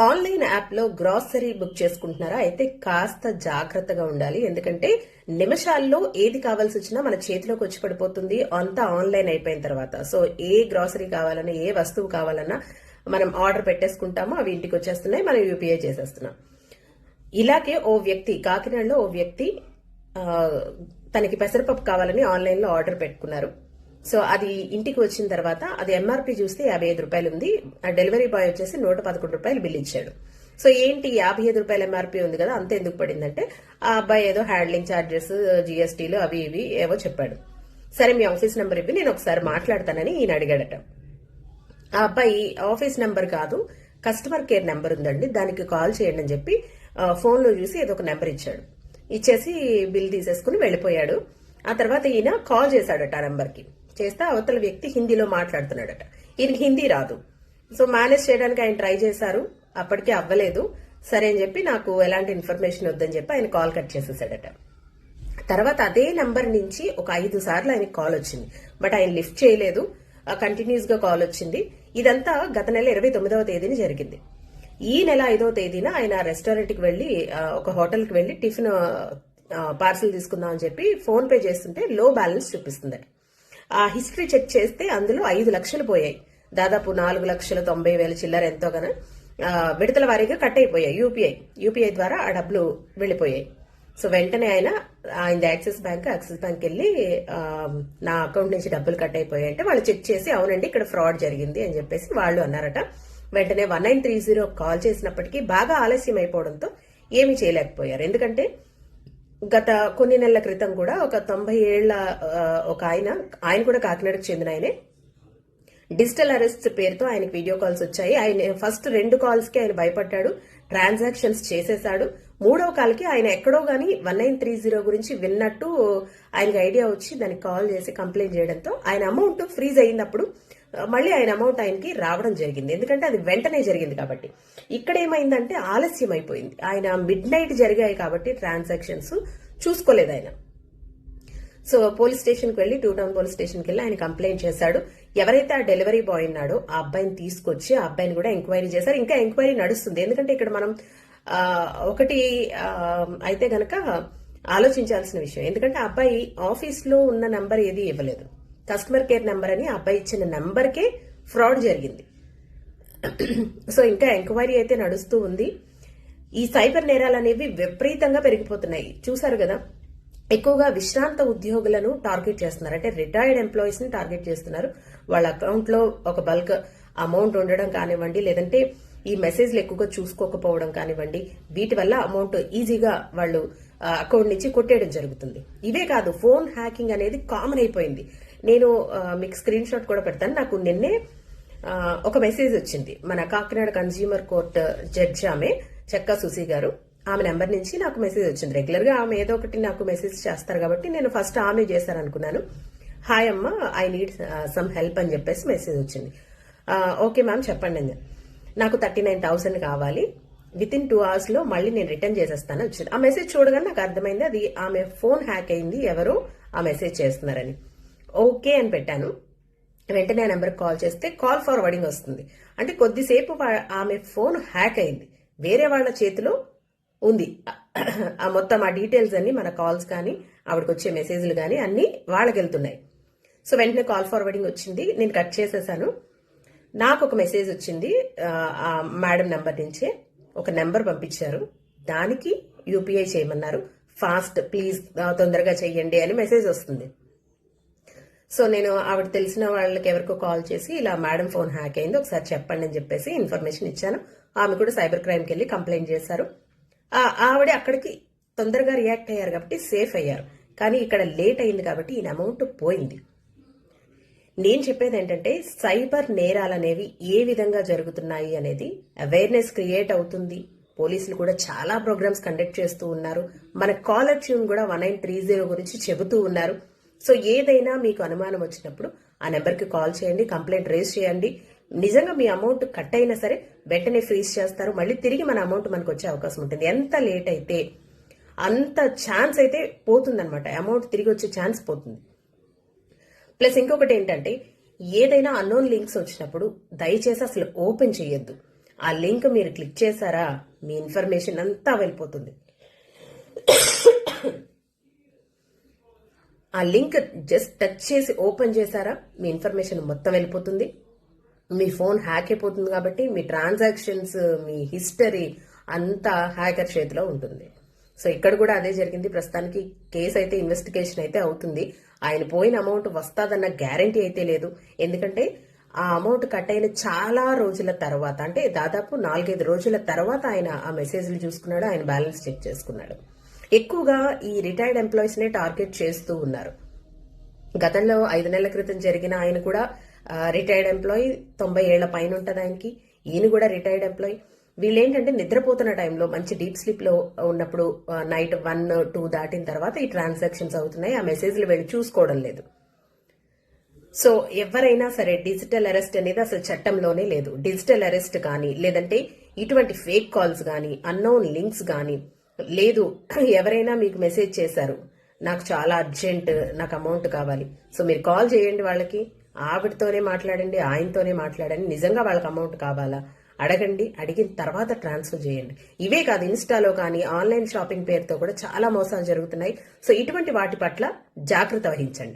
Online యాప్లో grocery book చేసుకుంటున్నారా? అయితే కాస్త జాగ్రత్తగా ఉండాలి. ఎందుకంటే నిమిషాల్లో ఏది కావాల్సి వచ్చినా మన చేతిలోకి వచ్చి పడిపోతుంది. అంతా ఆన్లైన్ అయిపోయిన తర్వాత. సో ఏ గ్రాసరీ కావాలన్నా ఏ వస్తువు కావాలన్నా మనం ఆర్డర్ పెట్టేసుకుంటామో అవి ఇంటికి వచ్చేస్తున్నాయి. మనం యూపీఐ చేసేస్తున్నాం. ఇలాగే ఓ వ్యక్తి కాకినాడలో ఓ వ్యక్తి తనకి పెసరపప్పు కావాలని ఆన్లైన్లో ఆర్డర్ పెట్టుకున్నారు. సో అది ఇంటికి వచ్చిన తర్వాత అది ఎంఆర్పి చూస్తే యాభై ఐదు రూపాయలు ఉంది. ఆ డెలివరీ బాయ్ వచ్చేసి నూట పదకొండు రూపాయలు బిల్ ఇచ్చాడు. సో ఏంటి యాభై ఐదు రూపాయల ఎంఆర్పి ఉంది కదా అంత ఎందుకు పడిందంటే ఆ అబ్బాయి ఏదో హ్యాండ్లింగ్ ఛార్జెస్ జిఎస్టీలు అవి ఇవి ఏవో చెప్పాడు. సరే మీ ఆఫీస్ నెంబర్ ఇవ్వి నేను ఒకసారి మాట్లాడతానని ఈయన అడిగాడట. ఆ అబ్బాయి ఆఫీస్ నెంబర్ కాదు కస్టమర్ కేర్ నెంబర్ ఉందండి దానికి కాల్ చేయండి అని చెప్పి ఫోన్లో చూసి ఏదో ఒక నెంబర్ ఇచ్చాడు. ఇచ్చేసి బిల్ తీసేసుకుని వెళ్ళిపోయాడు. ఆ తర్వాత ఈయన కాల్ చేశాడట ఆ నెంబర్కి చేస్తే అవతల వ్యక్తి హిందీలో మాట్లాడుతున్నాడట. ఈయనకి హిందీ రాదు. సో మేనేజ్ చేయడానికి ఆయన ట్రై చేశారు. అప్పటికే అవ్వలేదు. సరే అని చెప్పి నాకు ఎలాంటి ఇన్ఫర్మేషన్ వద్దని చెప్పి ఆయన కాల్ కట్ చేసేసాడట. తర్వాత అదే నంబర్ నుంచి ఒక ఐదు సార్లు ఆయనకి కాల్ వచ్చింది. బట్ ఆయన లిఫ్ట్ చేయలేదు. కంటిన్యూస్గా కాల్ వచ్చింది. ఇదంతా గత నెల ఇరవై తొమ్మిదవ తేదీన జరిగింది. ఈ నెల ఐదవ తేదీన ఆయన రెస్టారెంట్కి వెళ్ళి ఒక హోటల్కి వెళ్ళి టిఫిన్ పార్సిల్ తీసుకుందాం అని చెప్పి ఫోన్ పే చేస్తుంటే లో బ్యాలెన్స్ చూపిస్తుంది ఆ హిస్టరీ చెక్ చేస్తే అందులో ఐదు లక్షలు పోయాయి. దాదాపు నాలుగు లక్షల తొంభై వేల చిల్లర ఎంతో గన విడతల వారీగా కట్ అయిపోయాయి. యూపీఐ యూపీఐ ద్వారా ఆ డబ్బులు వెళ్ళిపోయాయి. సో వెంటనే ఆయన ఆయన యాక్సిస్ బ్యాంక్ యాక్సిస్ బ్యాంక్ వెళ్ళి నా అకౌంట్ నుంచి డబ్బులు కట్ అయిపోయాయి అంటే వాళ్ళు చెక్ చేసి అవునండి ఇక్కడ ఫ్రాడ్ జరిగింది అని చెప్పేసి వాళ్ళు అన్నారట. వెంటనే one nine three zero call చేసినప్పటికీ బాగా ఆలస్యం అయిపోవడంతో ఏమీ చేయలేకపోయారు. ఎందుకంటే గత కొన్ని నెలల క్రితం కూడా ఒక తొంభై ఏళ్ళ ఒక ఆయన ఆయన కూడా కాకినాడకు చెందిన ఆయనే. డిజిటల్ అరెస్ట్ పేరుతో ఆయనకి వీడియో కాల్స్ వచ్చాయి. ఆయన ఫస్ట్ రెండు కాల్స్కి ఆయన భయపడ్డాడు ట్రాన్సాక్షన్స్ చేసేశాడు. మూడవ కాల్కి ఆయన ఎక్కడో కానీ వన్ నైన్ త్రీ జీరో గురించి విన్నట్టు ఆయనకి ఐడియా వచ్చి దానికి కాల్ చేసి కంప్లైంట్ చేయడంతో ఆయన అమౌంట్ ఫ్రీజ్ అయినప్పుడు మళ్ళీ ఆయన అమౌంట్ ఆయనకి రావడం జరిగింది. ఎందుకంటే అది వెంటనే జరిగింది కాబట్టి. ఇక్కడ ఏమైందంటే ఆలస్యం అయిపోయింది ఆయన మిడ్ నైట్ జరిగాయి కాబట్టి ట్రాన్సాక్షన్స్ చూసుకోలేదు ఆయన. సో పోలీస్ స్టేషన్కి వెళ్ళి టూ టౌన్ పోలీస్ స్టేషన్కి వెళ్ళి ఆయన కంప్లైంట్ చేశాడు. ఎవరైతే ఆ డెలివరీ బాయ్ ఉన్నాడో ఆ అబ్బాయిని తీసుకొచ్చి ఆ అబ్బాయిని కూడా ఎంక్వైరీ చేశారు. ఇంకా ఎంక్వైరీ నడుస్తుంది. ఎందుకంటే ఇక్కడ మనం ఒకటి అయితే గనక ఆలోచించాల్సిన విషయం. ఎందుకంటే ఆ అబ్బాయి ఆఫీస్లో ఉన్న నంబర్ ఏది ఇవ్వలేదు. కస్టమర్ కేర్ నెంబర్ అని అబ్బాయి ఇచ్చిన నెంబర్కే ఫ్రాడ్ జరిగింది. సో ఇంకా ఎంక్వైరీ అయితే నడుస్తూ ఉంది. ఈ సైబర్ నేరాలు అనేవి విపరీతంగా పెరిగిపోతున్నాయి. చూశారు కదా? ఎక్కువగా విశ్రాంత ఉద్యోగులను టార్గెట్ చేస్తున్నారు. అంటే రిటైర్డ్ ఎంప్లాయీస్ని టార్గెట్ చేస్తున్నారు. వాళ్ళ అకౌంట్లో ఒక బల్క్ అమౌంట్ ఉండడం కానివ్వండి లేదంటే ఈ మెసేజ్లు ఎక్కువగా చూసుకోకపోవడం కానివ్వండి వీటి వల్ల అమౌంట్ ఈజీగా వాళ్ళు అకౌంట్ నుంచి కొట్టేయడం జరుగుతుంది. ఇవే కాదు ఫోన్ హ్యాకింగ్ అనేది కామన్ అయిపోయింది. నేను మీకు స్క్రీన్ షాట్ కూడా పెడతాను. నాకు నిన్నే ఒక మెసేజ్ వచ్చింది. మన కాకినాడ కన్స్యూమర్ కోర్ట్ జడ్జి ఆమె చెక్కా సుసి గారు ఆమె నెంబర్ నుంచి నాకు మెసేజ్ వచ్చింది. రెగ్యులర్గా ఆమె ఏదో ఒకటి నాకు మెసేజ్ చేస్తారు కాబట్టి నేను ఫస్ట్ ఆమె చేశారనుకున్నాను. హాయ్ అమ్మ ఐ నీడ్ సమ్ హెల్ప్ అని చెప్పేసి మెసేజ్ వచ్చింది. ఓకే మ్యామ్ చెప్పండి నాకు థర్టీ నైన్ థౌసండ్ కావాలి. విత్ ఇన్ టూ అవర్స్లో మళ్ళీ నేను రిటర్న్ చేసేస్తాను వచ్చింది. ఆ మెసేజ్ చూడగానే నాకు అర్థమైంది అది ఆమె ఫోన్ హ్యాక్ అయింది ఎవరో ఆ మెసేజ్ చేస్తున్నారని. ఓకే అని పెట్టాను. వెంటనే ఆ నెంబర్కి కాల్ చేస్తే కాల్ ఫార్వర్డింగ్ వస్తుంది. అంటే కొద్దిసేపు ఆమె ఫోన్ హ్యాక్ అయింది. వేరే వాళ్ళ చేతిలో ఉంది. ఆ మొత్తం ఆ డీటెయిల్స్ అన్ని మన కాల్స్ కానీ ఆవిడకి వచ్చే మెసేజ్లు కానీ అన్ని వాళ్ళకి వెళ్తున్నాయి. సో వెంటనే కాల్ ఫార్వర్డింగ్ వచ్చింది. నేను కట్ చేసేసాను. నాకు ఒక మెసేజ్ వచ్చింది. ఆ, ఆ మేడం నెంబర్ నుంచే ఒక నెంబర్ పంపించారు. దానికి యూపీఐ చేయమన్నారు. ఫాస్ట్ ప్లీజ్ తొందరగా చెయ్యండి అని మెసేజ్ వస్తుంది. సో నేను ఆవిడ తెలిసిన వాళ్ళకి ఎవరికో కాల్ చేసి ఇలా మేడం ఫోన్ హ్యాక్ అయింది ఒకసారి చెప్పండి అని చెప్పేసి ఇన్ఫర్మేషన్ ఇచ్చాను. ఆమె కూడా సైబర్ క్రైమ్కి వెళ్ళి కంప్లైంట్ చేశారు. ఆవిడ అక్కడికి తొందరగా రియాక్ట్ అయ్యారు కాబట్టి సేఫ్ అయ్యారు. కానీ ఇక్కడ లేట్ అయింది కాబట్టి ఈయన అమౌంట్ పోయింది. నేను చెప్పేది ఏంటంటే సైబర్ నేరాలు అనేవి ఏ విధంగా జరుగుతున్నాయి అనేది అవేర్నెస్ క్రియేట్ అవుతుంది. పోలీసులు కూడా చాలా ప్రోగ్రామ్స్ కండక్ట్ చేస్తూ ఉన్నారు. మన కాలర్ ట్యూన్ కూడా వన్ నైన్ త్రీ జీరో గురించి చెబుతూ ఉన్నారు. సో ఏదైనా మీకు అనుమానం వచ్చినప్పుడు ఆ నెంబర్కి కాల్ చేయండి కంప్లైంట్ రేజ్ చేయండి. నిజంగా మీ అమౌంట్ కట్ అయినా సరే వెంటనే ఫ్రీజ్ చేస్తారు. మళ్ళీ తిరిగి మన అమౌంట్ మనకు వచ్చే అవకాశం ఉంటుంది. ఎంత లేట్ అయితే అంత ఛాన్స్ అయితే పోతుందనమాట అమౌంట్ తిరిగి వచ్చే ఛాన్స్ పోతుంది. ప్లస్ ఇంకొకటి ఏంటంటే ఏదైనా అన్నోన్ లింక్స్ వచ్చినప్పుడు దయచేసి అసలు ఓపెన్ చేయొద్దు. ఆ లింక్ మీరు క్లిక్ చేశారా మీ ఇన్ఫర్మేషన్ అంతా వెళ్ళిపోతుంది. ఆ లింక్ జస్ట్ టచ్ చేసి ఓపెన్ చేశారా మీ ఇన్ఫర్మేషన్ మొత్తం వెళ్ళిపోతుంది. మీ ఫోన్ హ్యాక్ అయిపోతుంది కాబట్టి మీ ట్రాన్సాక్షన్స్ మీ హిస్టరీ అంతా హ్యాకర్ చేతిలో ఉంటుంది. సో ఇక్కడ కూడా అదే జరిగింది. ప్రస్తుతానికి కేసు అయితే ఇన్వెస్టిగేషన్ అయితే అవుతుంది. ఆయన పోయిన అమౌంట్ వస్తాదన్న గ్యారంటీ అయితే లేదు. ఎందుకంటే ఆ అమౌంట్ కట్ అయిన చాలా రోజుల తర్వాత అంటే దాదాపు నాలుగైదు రోజుల తర్వాత ఆయన ఆ మెసేజ్లు చూసుకున్నాడు ఆయన బ్యాలెన్స్ చెక్ చేసుకున్నాడు. ఎక్కువగా ఈ రిటైర్డ్ ఎంప్లాయీస్ నే టార్గెట్ చేస్తూ ఉన్నారు. గతంలో ఐదు నెలల క్రితం జరిగిన ఆయన కూడా రిటైర్డ్ ఎంప్లాయీ తొంభై ఏళ్ళ పైన ఉంటుంది ఆయనకి. ఈయన కూడా రిటైర్డ్ ఎంప్లాయీ వీళ్ళేంటంటే నిద్రపోతున్న టైంలో మంచి డీప్ స్లీప్లో ఉన్నప్పుడు నైట్ వన్ టూ దాటిన తర్వాత ఈ ట్రాన్సాక్షన్స్ అవుతున్నాయి. ఆ మెసేజ్లు వెళ్ళి చూసుకోవడం లేదు. సో ఎవరైనా సరే డిజిటల్ అరెస్ట్ అనేది అసలు చట్టంలోనే లేదు. డిజిటల్ అరెస్ట్ కానీ లేదంటే ఇటువంటి ఫేక్ కాల్స్ కానీ అన్నోన్ లింక్స్ కానీ లేదు ఎవరైనా మీకు మెసేజ్ చేశారు. నాకు చాలా అర్జెంట్ నాకు అమౌంట్ కావాలి. సో మీరు కాల్ చేయండి వాళ్ళకి. ఆవిడతోనే మాట్లాడండి ఆయనతోనే మాట్లాడండి. నిజంగా వాళ్ళకి అమౌంట్ కావాలా? అడగండి. అడిగిన తర్వాత ట్రాన్స్ఫర్ చేయండి. ఇవే కాదు ఇన్స్టాలో కానీ ఆన్లైన్ షాపింగ్ పేరుతో కూడా చాలా మోసాలు జరుగుతున్నాయి. సో ఇటువంటి వాటి పట్ల జాగ్రత్త వహించండి.